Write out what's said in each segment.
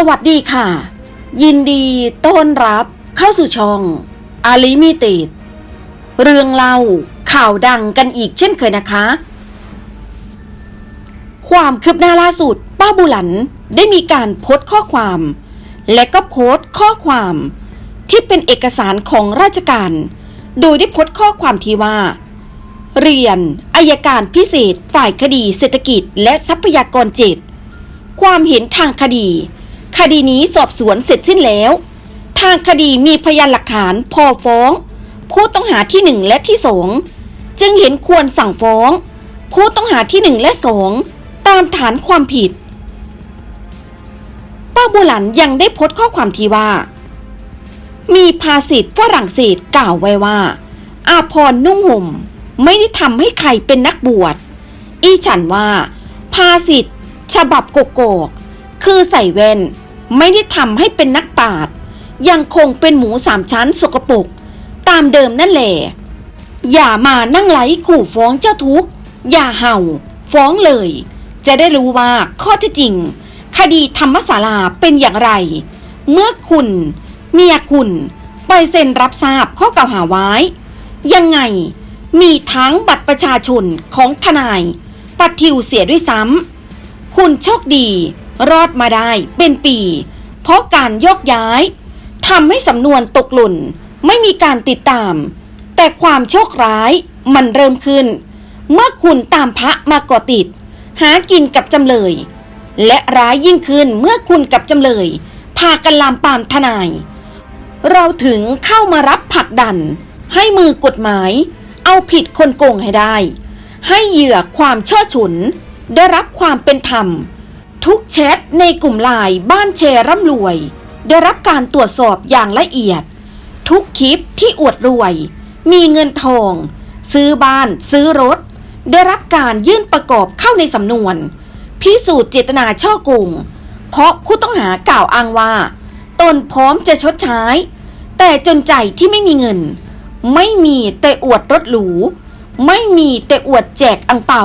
สวัสดีค่ะ ยินดีต้อนรับเข้าสู่ช่องอาลิมิต็ดเรื่องเล่าข่าวดังกันอีกเช่นเคยนะคะ ความคืบหน้าล่าสุด ป้าบุหลันได้มีการโพสต์ข้อความ และก็โพสต์ข้อความที่เป็นเอกสารของราชการ โดยได้โพสต์ข้อความที่ว่า เรียนอายการพิเศษ ฝ่ายคดีเศรษฐกิจ และทรัพยากรเจ็ดความเห็นทางคดี คดีนี้สอบสวนเสร็จสิ้นแล้ว ทางคดีมีพยานหลักฐานพอฟ้อง ผู้ต้องหาที่หนึ่งและที่สองจึงเห็นควรสั่งฟ้อง ผู้ต้องหาที่หนึ่งและสองตามฐานความผิด ป้าบุหลันยังได้พสต์ข้อความที่ว่า มีภาษิตฝรั่งเศสกล่าวไว้ว่า อาพรนุ่งห่ม ไม่ได้ทำให้ใครเป็นนักบวช อีฉันว่า ภาษิตฉบับโกโกกคือใส่แว่น ไม่ได้ทำให้เป็นนักปราชญ์ยังคงเป็นหมูสามชั้นสกปรกตามเดิมนั่นแหละ อย่ามานั่งไหลขู่ฟ้องเจ้าทุกข์อย่าเห่า ฟ้องเลย จะได้รู้ว่าข้อเท็จจริง คดีธรรมศาลาเป็นอย่างไร เมื่อคุณ เมียคุณไปเซ็นรับทราบข้อกล่าวหาไว้ ยังไง มีทั้งบัตรประชาชนของทนาย ปัดทิวเสียด้วยซ้ำคุณโชคดี รอดมาได้เป็นปี เพราะการโยกย้ายทำให้สำนวนตกหล่นไม่มีการติดตาม แต่ความโชคร้ายมันเริ่มขึ้น เมื่อคุณตามพระมาก่อติด หากินกับจำเลย และร้ายยิ่งขึ้นเมื่อคุณกับจำเลย พากันลามปามทนาย เราถึงเข้ามารับผักดัน ให้มือกฎหมาย เอาผิดคนโกงให้ได้ ให้เหยื่อความช่อฉุน ได้รับความเป็นธรรม ทุกแชทในกลุ่มไลน์บ้านแชร์ร่ำรวย ได้รับการตรวจสอบอย่างละเอียด ทุกคลิปที่อวดรวย มีเงินทอง ซื้อบ้านซื้อรถ ได้รับการยื่นประกอบเข้าในสำนวน พิสูจน์เจตนาช่อโกงเพราะผู้ต้องหากล่าวอ้างว่า ตนพร้อมจะชดใช้ แต่จนใจที่ไม่มีเงิน ไม่มีแต่อวดรถหรูไม่มีแต่อวดแจกอังเป่า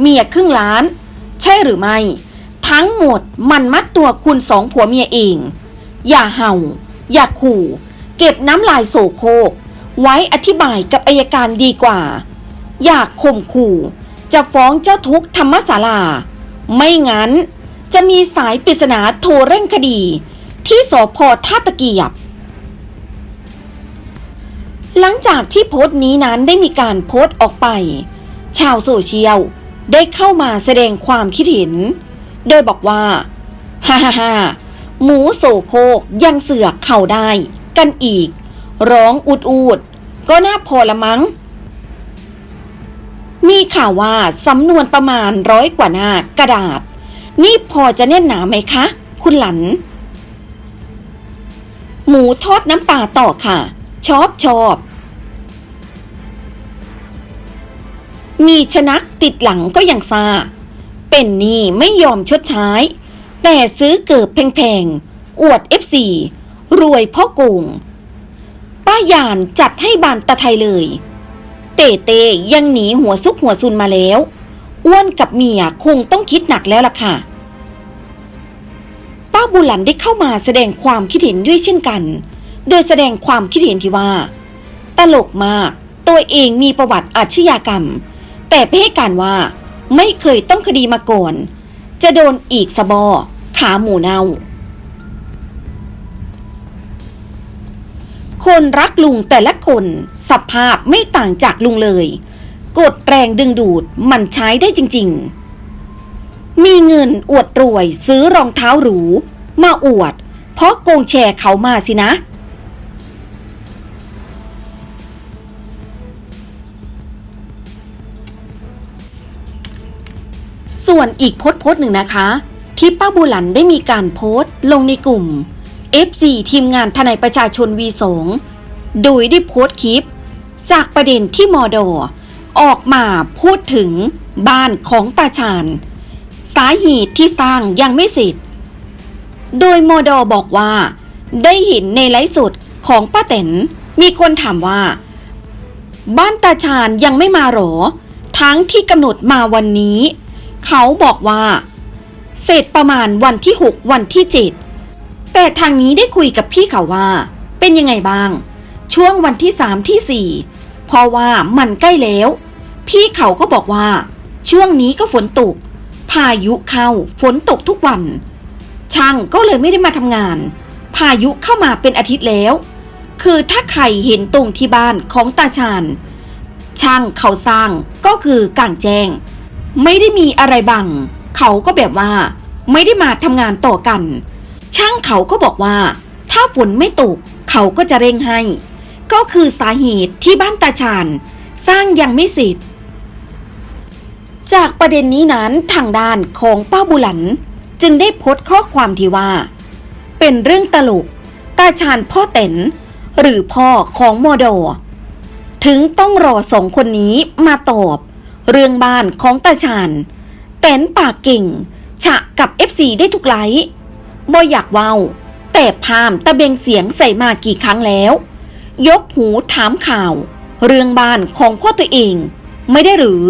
เมียครึ่งล้าน ใช่หรือไม่ ทั้งหมดมันมัดตัวคุณสองผัวเมียเอง อย่าเห่า อย่าขู่ เก็บน้ำลายโสโคก ไว้อธิบายกับอายการดีกว่า อย่าข่มขู่ จะฟ้องเจ้าทุกธรรมศาลา ไม่งั้น จะมีสายปริศนาโทรเร่งคดี ที่สพท่าตะเกียบ หลังจากที่โพสต์นี้นั้นได้มีการโพสต์ออกไป ชาวโซเชียลได้เข้ามาแสดงความคิดเห็น โดยบอกว่าฮ่าฮ่าฮ่าหมูโสโครกยังเสือกเข่าได้ กันอีก ร้องอุดอูดก็น่าพอละมั้ง มีข่าวว่าสำนวนประมาณร้อยกว่าหน้ากระดาษ นี่พอจะแน่นหนาไหมคะ คุณหลัน หมูทอดน้ำปลาต่อค่ะ ชอบชอบมีชนักติดหลังก็ยังซา เป็นหนี้ไม่ยอมชดใช้ แต่ซื้อเกิบแพงๆ อวด F4 รวยพ่อโกงป้ายานจัดให้บานตะไทยเลย เตเตยังหนีหัวซุกหัวซุนมาแล้ว อ้วนกับเมียคงต้องคิดหนักแล้วล่ะค่ะ ป้าบุหลันได้เข้ามาแสดงความคิดเห็นด้วยเช่นกัน โดยแสดงความคิดเห็นที่ว่า ตลกมาก ตัวเองมีประวัติอาชญากรรม แต่ไปให้การว่า ไม่เคยต้องคดีมาก่อน จะโดนอีกสะบอ ขาหมูเน่า คนรักลุงแต่ละคนสภาพไม่ต่างจากลุงเลย กดแรงดึงดูดมันใช้ได้จริง ๆ มีเงินอวดรวยซื้อรองเท้าหรู มาอวด เพราะโกงแชร์เขามาสินะ ส่วนอีกโพสต์โพสต์หนึ่งนะคะ ที่ป้าบูหลันได้มีการโพสต์ลงในกลุ่ม FC ทีมงานทนายประชาชน V2 โดยได้โพสต์คลิป จากประเด็นที่มอดอออกมาพูดถึงบ้านของตาชาญสาเหตุที่สร้างยังไม่เสร็จ โดยมอดอบอกว่า ได้เห็นในไลฟ์สดของป้าแตนมีคนถามว่า บ้านตาชาญยังไม่มาหรอ ทั้งที่กำหนดมาวันนี้ เขาบอกว่า เสร็จประมาณวันที่ 6 วันที่ 7 แต่ทางนี้ได้คุยกับพี่เขาว่า เป็นยังไงบ้าง ช่วงวันที่สามที่สี่เพราะว่ามันใกล้แล้ว พี่เขาก็บอกว่า ช่วงนี้ก็ฝนตก พายุเข้าฝนตกทุกวัน ช่างก็เลยไม่ได้มาทำงาน พายุเข้ามาเป็นอาทิตย์แล้ว คือถ้าใครเห็นตรงที่บ้านของตาชาญช่างเขาสร้างก็คือกลางแจ้ง ไม่ได้มีอะไรบัง เขาก็แบบว่า ไม่ได้มาทำงานต่อกัน ช่างเขาก็บอกว่า ถ้าฝนไม่ตก เขาก็จะเร่งให้ ก็คือสาเหตุที่บ้านตาชาญสร้างยังไม่เสร็จ จากประเด็นนี้นั้นทางด้านของป้าบุหลัน จึงได้โพสต์ข้อความที่ว่า เป็นเรื่องตลก ตาชาญพ่อเต็นหรือพ่อของโมโด ถึงต้องรอสองคนนี้มาตอบ เรื่องบ้านของตาชาญเต็นปากเก่ง ฉะกับ FC ได้ทุกไลท์บ่อยากเว้า แต่พามตะเบงเสียงใส่มากี่ครั้งแล้ว ยกหูถามข่าว เรื่องบ้านของพ่อตัวเอง ไม่ได้หรือ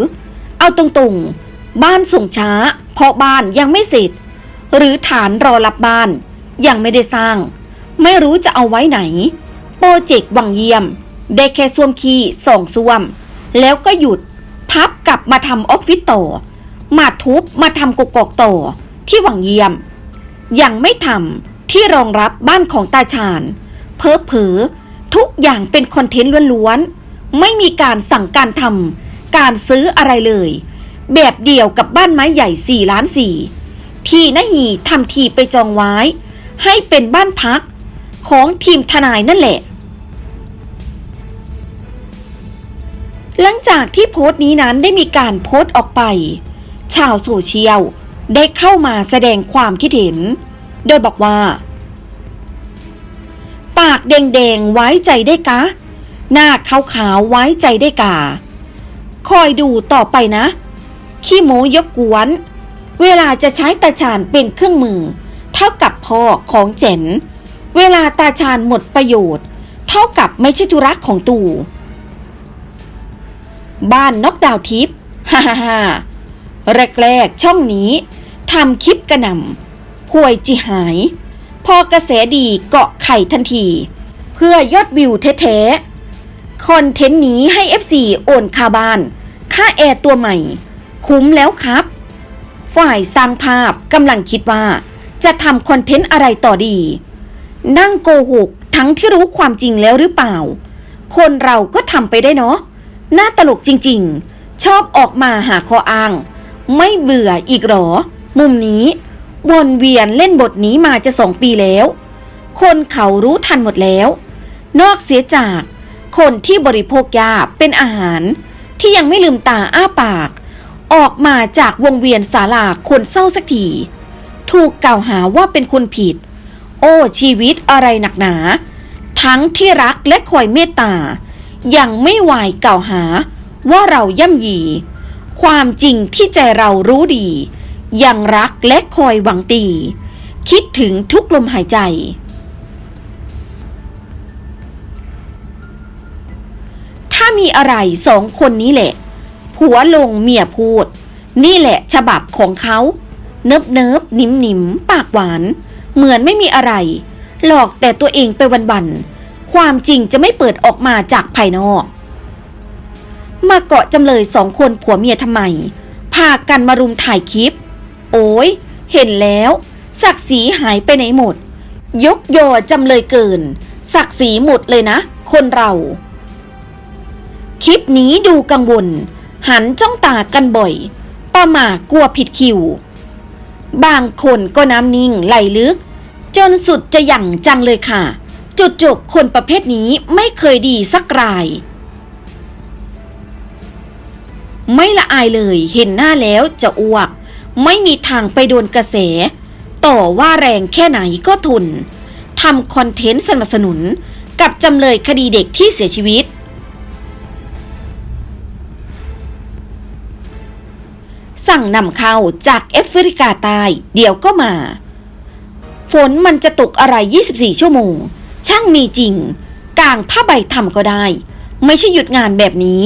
เอาตรงๆ บ้านส่งช้า เพราะบ้านยังไม่เสร็จ หรือฐานรอรับบ้าน ยังไม่ได้สร้าง ไม่รู้จะเอาไว้ไหน โปรเจกต์วังเยี่ยม ได้แค่ซ่วมคีย์สองซ่วม แล้วก็หยุด พับกลับมาทำออฟฟิศต่อมาทุบมาทำกกอกโต ที่หวังเยี่ยม ยังไม่ทำที่รองรับบ้านของตาชาญเพอเพอทุกอย่างเป็นคอนเทนต์ล้วนๆ ไม่มีการสั่งการทำการซื้ออะไรเลย แบบเดียวกับบ้านไม้ใหญ่4ล้านสี่ที่นหีทำทีไปจองไว้ ให้เป็นบ้านพักของทีมทนายนั่นแหละ หลังจากที่โพสต์นี้นั้นได้มีการโพสต์ออกไป ชาวโซเชียลได้เข้ามาแสดงความคิดเห็น โดยบอกว่า ปากแดงๆไว้ใจได้กะ หน้าขาวๆไว้ใจได้กา คอยดูต่อไปนะ ขี้โมยกกวน เวลาจะใช้ตาชาญเป็นเครื่องมือ เท่ากับพ่อของเจ๋น เวลาตาชาญหมดประโยชน์ เท่ากับไม่ใช่ธุระของตู่ บ้านนกดาวทิพย์ฮ่าฮ่าฮ่าแรกๆช่องนี้ทำคลิปกระหน่ำพวยจิหาย พอกระแสดีเกาะไข่ทันที เพื่อยอดวิวแท้ๆคอนเทนต์นี้ให้ FC โอนคาบ้าน ค่าแอร์ตัวใหม่ คุ้มแล้วครับ ฝ่ายสร้างภาพกำลังคิดว่า จะทำคอนเทนต์อะไรต่อดี นั่งโกหกทั้งที่รู้ความจริงแล้วหรือเปล่า คนเราก็ทำไปได้เนาะ น่าตลกจริงๆ ชอบออกมาหาข้ออ้าง ไม่เบื่ออีกหรอ มุมนี้วนเวียนเล่นบทนี้มาจะสองปีแล้ว คนเขารู้ทันหมดแล้ว นอกเสียจากคนที่บริโภคยาเป็นอาหาร ที่ยังไม่ลืมตาอ้าปาก ออกมาจากวงเวียนศาลาคนเศร้าสักทีถูกกล่าวหาว่าเป็นคนผิด โอ้ชีวิตอะไรหนักหนา ทั้งที่รักและคอยเมตตา ยังไม่ไหวายกล่าวหาว่าเราย่ำยี ความจริงที่ใจเรารู้ดี ยังรักและคอยหวังตี คิดถึงทุกลมหายใจ ถ้ามีอะไรสองคนนี้แหละ ผัวลงเมียพูด นี่แหละฉบับของเขาเนิบเนิบนิ่มนิ่มปากหวาน เหมือนไม่มีอะไร หลอกแต่ตัวเองไปวันๆ ความจริงจะไม่เปิดออกมาจากภายนอก มาเกาะจำเลยสองคนผัวเมียทำไม พากันมารุมถ่ายคลิป โอ้ย เห็นแล้ว ศักดิ์ศรีหายไปไหนหมด ยกยอจำเลยเกิน ศักดิ์ศรีหมดเลยนะ คนเรา คลิปนี้ดูกังวล หันจ้องตากันบ่อยประหมากลัวผิดคิว บางคนก็น้ำนิ่งไหลลึก จนสุดจะหยั่งจังเลยค่ะ จุดจบคนประเภทนี้ไม่เคยดีสักราย ไม่ละอายเลยเห็นหน้าแล้วจะอ้วก ไม่มีทางไปโดนกระแส ต่อว่าแรงแค่ไหนก็ทนทำคอนเทนต์สนับสนุนกับจำเลยคดีเด็กที่เสียชีวิต สั่งนำเข้าจากแอฟริกาใต้เดี๋ยวก็มา ฝนมันจะตกอะไร 24 ชั่วโมง ช่างมีจริง กางผ้าใบทำก็ได้ ไม่ใช่หยุดงานแบบนี้